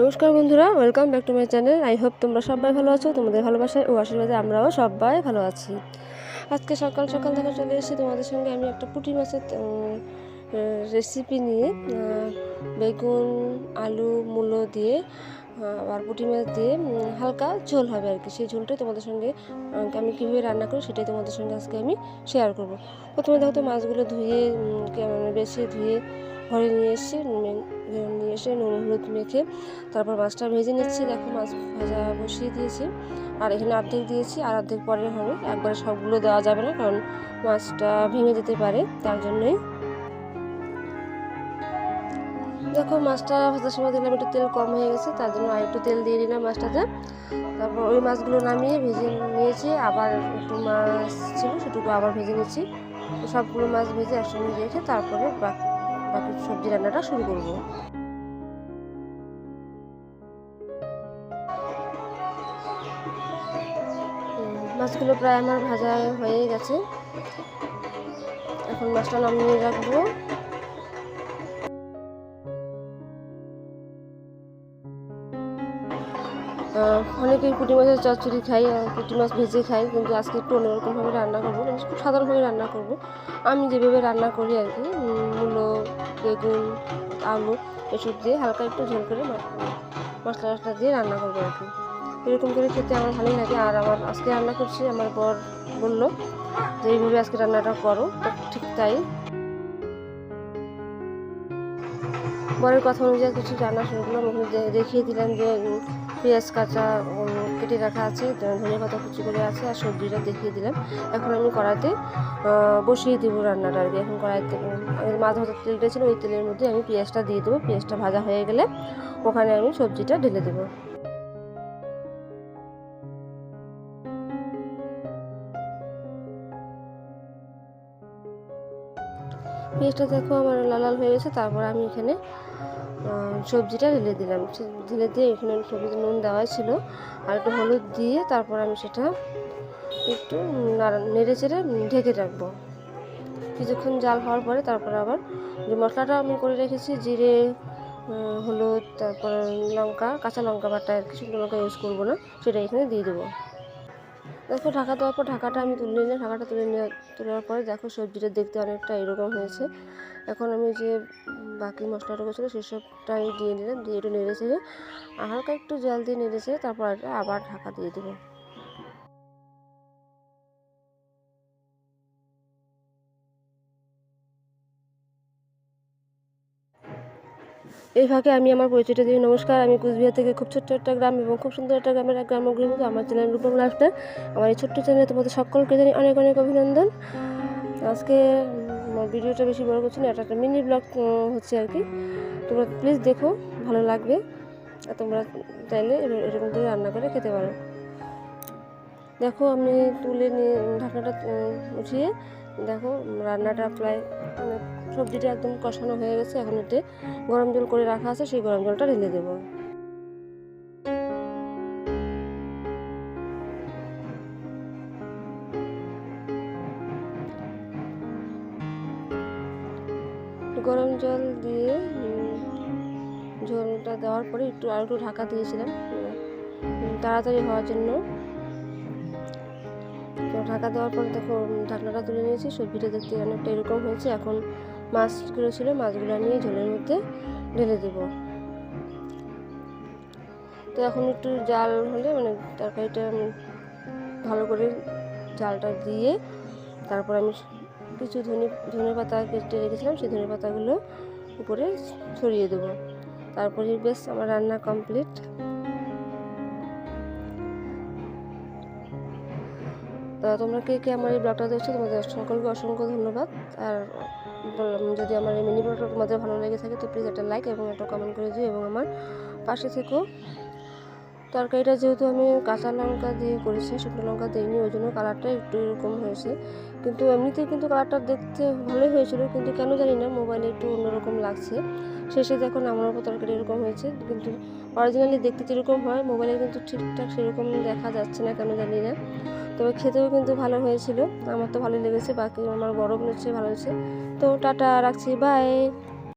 নমস্কার বন্ধুরা welcome back to my channel I hope তোমরা সবাই ভালো আছো, তোমাদের ভালোবাসায় ও আশীর্বাদে আমরাও সবাই ভালো আছি। আজকে সকাল সকাল থেকে চলে এসেছি তোমাদের সঙ্গে আমি একটা পুঁটি মাছের রেসিপি নিয়ে বেগুন, আলু, মূলো দিয়ে আর পুঁটি মাছ দিয়ে হালকা ঝোল হবে আর কি। সেই ঝোলটাই তোমাদের সঙ্গে আমি কীভাবে রান্না করি সেটাই তোমাদের সঙ্গে আজকে আমি শেয়ার করব। প্রথমে দেখো তো মাছগুলো ধুয়ে বেছে ধুয়ে ঘরে নিয়ে এসে নিয়ে এসে নুন, হলুদ মেখে তারপর মাছটা ভেজে নিচ্ছি। দেখো মাছ ভাজা বসিয়ে দিয়েছি। আর এখানে অর্ধেক দিয়েছি, আর অর্ধেক পরে হবে। একবারে সবগুলো দেওয়া যাবে না, কারণ মাছটা ভেঙে যেতে পারে, তার জন্যই। দেখো মাছটা ভাজার সময় দিলাম একটু তেল কম হয়ে গেছে, তার জন্য আর একটু তেল দিয়ে দিলাম মাছটাতে। তারপর ওই মাছগুলো নামিয়ে ভেজে নিয়েছি, আবার একটু মাছ ছিল সেটুকু আবার ভেজে নিচ্ছি। সবগুলো মাছ ভেজে একসঙ্গে রেখে তারপরে বাকি বাকি সবজি রান্নাটা শুরু করব। মাছগুলো প্রায় আমার ভাজা হয়ে গেছে। এখন মাছটা নামিয়ে রাখব। অনেকেই পুঁটি মাছের চচ্চড়ি খাই পুঁটি মাছ ভেজে খাই, কিন্তু আজকে একটু অন্যরকমভাবে রান্না করব। খুব সাধারণভাবে রান্না করব। আমি যেভাবে রান্না করি আর কি মূলো, বেগুন, আলু এসব দিয়ে হালকা একটু ঝোল করে মশলা টশলা দিয়ে রান্না করব আর কি। এরকম করে খেতে আমার ভালোই লাগে। আর আমার আজকে রান্না করছি, আমার বর বলল যে, এইভাবে আজকে রান্নাটা করো। ঠিক তাই। বরের কথা অনুযায়ী কিছু রান্না শুরু করলাম। দেখিয়ে দিলাম যে পেঁয়াজ, কাঁচা কেটে রাখা আছে ধনে পাতা কুচি করে আছে, আর সবজিটা দেখিয়ে দিলাম। এখন আমি কড়াইতে বসিয়ে দেবো রান্নাটা আর কি। এখন কড়াইতে মাছ ভাজার তেলটা ছিল, ওই তেলের মধ্যে আমি পেঁয়াজটা দিয়ে দেবো। পেঁয়াজটা ভাজা হয়ে গেলে ওখানে আমি সবজিটা ঢেলে দেবো। পেঁয়াজটা দেখো আমার লাল লাল হয়ে গেছে, তারপর আমি এখানে সবজিটা ঢেলে দিলাম। ঢেলে দিয়ে এখানে সবজিতে নুন দেওয়া ছিল। আর একটু হলুদ দিয়ে তারপর আমি সেটা একটু নেড়ে চেড়ে ঢেকে রাখব। কিছুক্ষণ জাল হওয়ার পরে তারপর আবার যে মশলাটা আমি করে রেখেছি, জিরে হলুদ, তারপর লঙ্কা, কাঁচা লঙ্কা বাটা, আর লঙ্কা ইউজ করব না, সেটা এখানে দিয়ে দেবো। দেখো, ঢাকা দেওয়ার পর ঢাকাটা আমি তুলে নিলাম। ঢাকাটা তুলে নিয়ে তোলার পরে দেখো, সবজিটা দেখতে অনেকটা এরকম হয়েছে। এখন আমি যে বাকি মশলাটা ছিল সেসবটাই দিয়ে নিলাম। দিয়ে একটু নেড়েছে হালকা একটু জল দিয়ে নেড়েছে তারপর আবার ঢাকা দিয়ে দেবো। এই ফাঁকে আমি আমার পরিচয়টা দিই নমস্কার। আমি কুচবিহার থেকে খুব ছোট্ট একটা গ্রাম এবং খুব সুন্দর একটা গ্রামের এক গ্রামগৃহীত আমার চ্যানেল রূপম লাইফস্টাইল আমার এই ছোট্ট চ্যানেলে তোমাদের সকলকে জানি অনেক অনেক অভিনন্দন। আজকে আমার ভিডিওটা বেশি বড় করছি না, এটা একটা মিনি ব্লগ হচ্ছে আর কি। তোমরা প্লিজ দেখো, ভালো লাগবে। আর তোমরা চাইলে এর- এরকম করে রান্না করে খেতে পারো। দেখো, আমি তুলে নিয়ে, ঢাকনাটা উঠিয়ে, দেখো, রান্নাটা প্রায় সবজিটা একদম কষানো হয়ে গেছে, এখন এতে গরম জল করে রাখা আছে, সেই গরম জলটা ঢেলে দেবো। গরম জল দিয়ে ঝোলটা দেওয়ার পরে একটু আর একটু ঢাকা দিয়েছিলাম তাড়াতাড়ি হওয়ার জন্য। তো ঢাকা দেওয়ার পরে দেখো ঢাকনাটা তুলে নিয়েছি। সবজিটা দেখতে অনেকটা এরকম হয়েছে। এখন মাছগুলো ছিল, মাছগুলো নিয়ে ঝোলের মধ্যে ঢেলে দেবো। তো এখন একটু জাল হলে মানে তরকারিটা ভালো করে জালটা দিয়ে তারপর আমি কিছু ধনে ধনে পাতা কেটে রেখেছিলাম। সেই ধনে পাতাগুলো উপরে ছড়িয়ে দেবো। তারপরে বেশ আমার রান্না কমপ্লিট। তো তোমরা কে কে আমার এই ব্লগটা দেখছ, তোমাদের সকলকে অসংখ্য ধন্যবাদ। আর যদি আমার এই মিনি ব্লগটা তোমাদের ভালো লেগে থাকে, তো প্লিজ একটা লাইক এবং একটা কমেন্ট করে দিও এবং আমার পাশে থেকো। তরকারিটা যেহেতু আমি কাঁচা লঙ্কা দিয়ে করেছি, শুকনো লঙ্কা দিইনি, ওই জন্য কালারটা একটু এরকম হয়েছে। কিন্তু এমনিতেই কিন্তু কালারটা দেখতে ভালোই হয়েছিল, কিন্তু কেন জানি না মোবাইলে একটু অন্যরকম লাগছে। শেষে দেখো নামানোর পর তরকারি এরকম হয়েছে, কিন্তু অরিজিনালি দেখতে যেরকম হয় মোবাইলে কিন্তু ঠিকঠাক সেরকম দেখা যাচ্ছে না, কেন জানি না। তবে খেতেও কিন্তু ভালো হয়েছিল, আমার তো ভালো লেগেছে, বাকি আমার বড় চেয়ে ভালো হয়েছে। তো টাটা, রাখছি বাই